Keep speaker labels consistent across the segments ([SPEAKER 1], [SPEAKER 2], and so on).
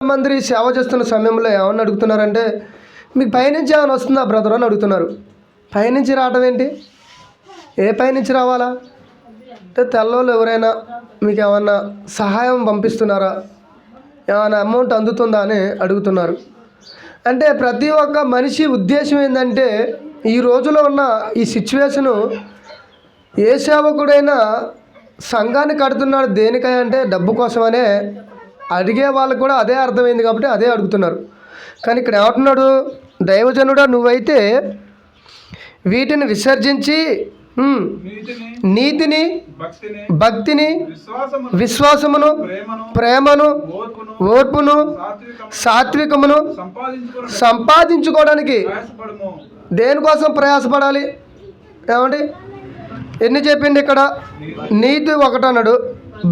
[SPEAKER 1] మంది సేవ చేస్తున్న సమయంలో ఏమని అడుగుతున్నారంటే మీకు పైనుంచి ఏమైనా వస్తుందా బ్రదర్? అని అడుగుతున్నారు. పైనుంచి రావటం ఏంటి? ఏ పైనుంచి రావాలా? అంటే తెల్లోళ్ళు ఎవరైనా మీకు ఏమన్నా సహాయం పంపిస్తున్నారా? ఏమైనా అమౌంట్ అందుతుందా అని అడుగుతున్నారు. అంటే ప్రతి ఒక్క మనిషి ఉద్దేశం ఏంటంటే ఈ రోజులో ఉన్న ఈ సిచ్యువేషను ఏ సేవకుడైనా సంఘాన్ని కడుతున్నాడు దేనికై అంటే డబ్బు కోసమనే అడిగే వాళ్ళకు కూడా అదే అర్థమైంది కాబట్టి అదే అడుగుతున్నారు. కానీ ఇక్కడ ఏమంటున్నాడు? దైవజనుడా నువ్వైతే వీటిని విసర్జించి
[SPEAKER 2] నీతిని భక్తిని విశ్వాసమును ప్రేమను ఓర్పును
[SPEAKER 1] సాత్వికమును సంపాదించుకోవడానికి దేనికోసం ప్రయాసపడాలి? ఏమండి? ఎన్ని చెప్పింది ఇక్కడ? నీతి ఒకటన్నాడు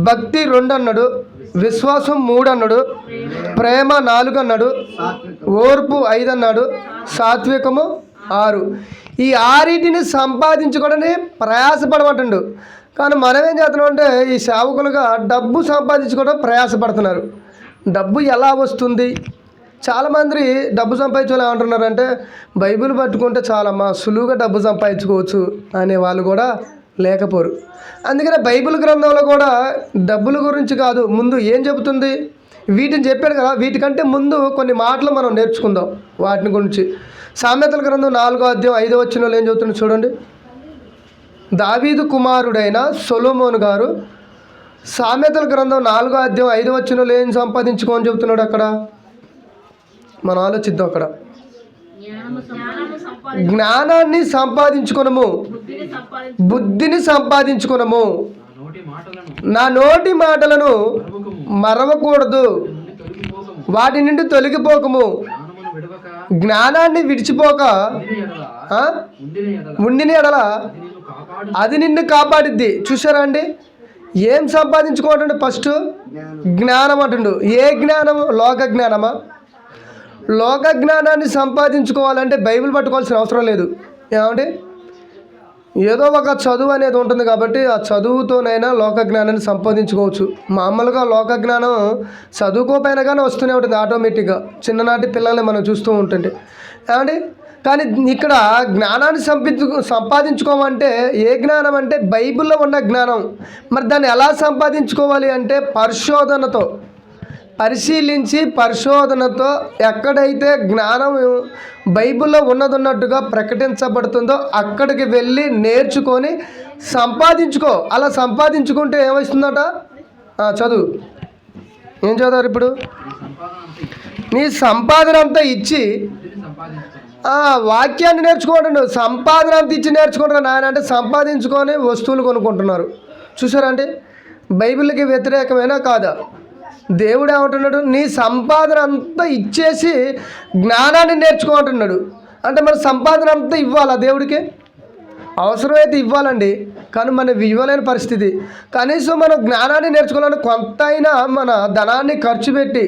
[SPEAKER 1] భక్తి రెండు అన్నాడు విశ్వాసం మూడు అన్నాడు ప్రేమ నాలుగు అన్నాడు ఓర్పు ఐదు అన్నాడు సాత్వికము ఆరు. ఈ ఆరింటిని సంపాదించుకోవడని ప్రయాసపడమంటుండు. కానీ మనం ఏం చేస్తున్నాం అంటే ఈ సేవకులుగా డబ్బు సంపాదించుకోవడం ప్రయాసపడుతున్నారు. డబ్బు ఎలా వస్తుంది? చాలామంది డబ్బు సంపాదించుకోవాలి ఏమంటున్నారంటే బైబిల్ పట్టుకుంటే చాలమ్మా సులువుగా డబ్బు సంపాదించుకోవచ్చు అనే వాళ్ళు కూడా లేకపోరు. అందుకనే బైబిల్ గ్రంథంలో కూడా డబ్బుల గురించి కాదు ముందు ఏం చెబుతుంది? వీటిని చెప్పాడు కదా వీటికంటే ముందు కొన్ని మాటలు మనం నేర్చుకుందాం వాటిని గురించి. సామెతల గ్రంథం నాలుగో అధ్యాయం ఐదో వచ్చిన వాళ్ళు ఏం చెబుతుంది చూడండి. దావీదు కుమారుడైన సొలోమోన్ గారు సామెతల గ్రంథం నాలుగో అధ్యాయం ఐదో వచ్చిన వాళ్ళు ఏం సంపాదించుకోని చెబుతున్నాడు అక్కడ? మనం ఆలోచిద్దాం అక్కడ. జ్ఞానాన్ని సంపాదించుకునము.
[SPEAKER 3] బుద్ధిని సంపాదించు
[SPEAKER 1] బుద్ధిని సంపాదించుకునము
[SPEAKER 4] నోటి మాటలను
[SPEAKER 1] నా నోటి మాటలను మరవకూడదు. వాటి నుండి తొలగిపోకము. జ్ఞానాన్ని విడిచిపోక.
[SPEAKER 4] ఉండిన ఎడల. అది నిన్ను కాపాడు
[SPEAKER 1] అది నిన్ను కాపాడిద్ది. చూసారా అండి? ఏం సంపాదించుకోవటండి ఫస్ట్ జ్ఞానం అంటుండు. ఏ జ్ఞానము? లోక జ్ఞానమా? లోక జ్ఞానాన్ని సంపాదించుకోవాలంటే బైబిల్ పట్టుకోవాల్సిన అవసరం లేదు. ఏమండి? ఏదో ఒక చదువు అనేది ఉంటుంది కాబట్టి ఆ చదువుతోనైనా లోక జ్ఞానాన్ని సంపాదించుకోవచ్చు. మామూలుగా లోక జ్ఞానం చదువుకోపోయినా కానీ వస్తూనే ఉంటుంది ఆటోమేటిక్గా. చిన్ననాటి పిల్లల్ని మనం చూస్తూ ఉంటుంది ఏమండి? కానీ ఇక్కడ జ్ఞానాన్ని సంపించు సంపాదించుకోమంటే ఏ జ్ఞానం అంటే బైబిల్లో ఉన్న జ్ఞానం. మరి దాన్ని ఎలా సంపాదించుకోవాలి అంటే పరిశోధనతో. పరిశీలించి పరిశోధనతో ఎక్కడైతే జ్ఞానం బైబిల్లో ఉన్నదన్నట్టుగా ప్రకటించబడుతుందో అక్కడికి వెళ్ళి నేర్చుకొని సంపాదించుకో. అలా సంపాదించుకుంటే ఏమవుతుందట చదువు. ఏం చదువు ఇప్పుడు?
[SPEAKER 4] నీ సంపాదన అంతా ఇచ్చి
[SPEAKER 1] వాక్యాన్ని నేర్చుకోండి సంపాదన అంత ఇచ్చి నేర్చుకుంటారు నాయన అంటే సంపాదించుకొని వస్తువులు కొనుక్కుంటున్నారు. చూసారండి బైబిల్కి వ్యతిరేకమైనా కాదా? దేవుడు ఏమంటున్నాడు? నీ సంపాదన అంతా ఇచ్చేసి జ్ఞానాన్ని నేర్చుకోమంటున్నాడు. అంటే మన సంపాదన అంతా ఇవ్వాలా దేవుడికి? అవసరమైతే ఇవ్వాలండి కానీ మనం ఇవ్వలేని పరిస్థితి. కనీసం మనం జ్ఞానాన్ని నేర్చుకోవాలని కొంత అయినా మన ధనాన్ని ఖర్చు పెట్టి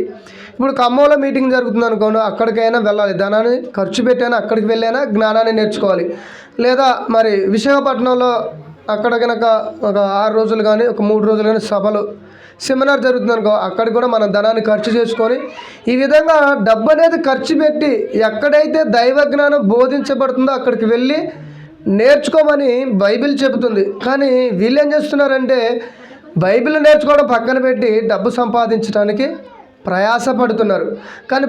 [SPEAKER 1] ఇప్పుడు ఖమ్మంలో మీటింగ్ జరుగుతుంది అనుకోండి అక్కడికైనా వెళ్ళాలి. ధనాన్ని ఖర్చు పెట్టైనా అక్కడికి వెళ్ళైనా జ్ఞానాన్ని నేర్చుకోవాలి. లేదా మరి విశాఖపట్నంలో అక్కడ కనుక ఒక ఆరు రోజులు కానీ ఒక మూడు రోజులు కానీ సభలు సెమినార్ జరుగుతుంది అనుకో అక్కడ కూడా మనం ధనాన్ని ఖర్చు చేసుకొని ఈ విధంగా డబ్బు అనేది ఖర్చు పెట్టి ఎక్కడైతే దైవ జ్ఞానం బోధించబడుతుందో అక్కడికి వెళ్ళి నేర్చుకోమని బైబిల్ చెబుతుంది. కానీ వీళ్ళు ఏం చేస్తున్నారంటే బైబిల్ నేర్చుకోవడం పక్కన పెట్టి డబ్బు సంపాదించడానికి ప్రయాసపడుతున్నారు. కానీ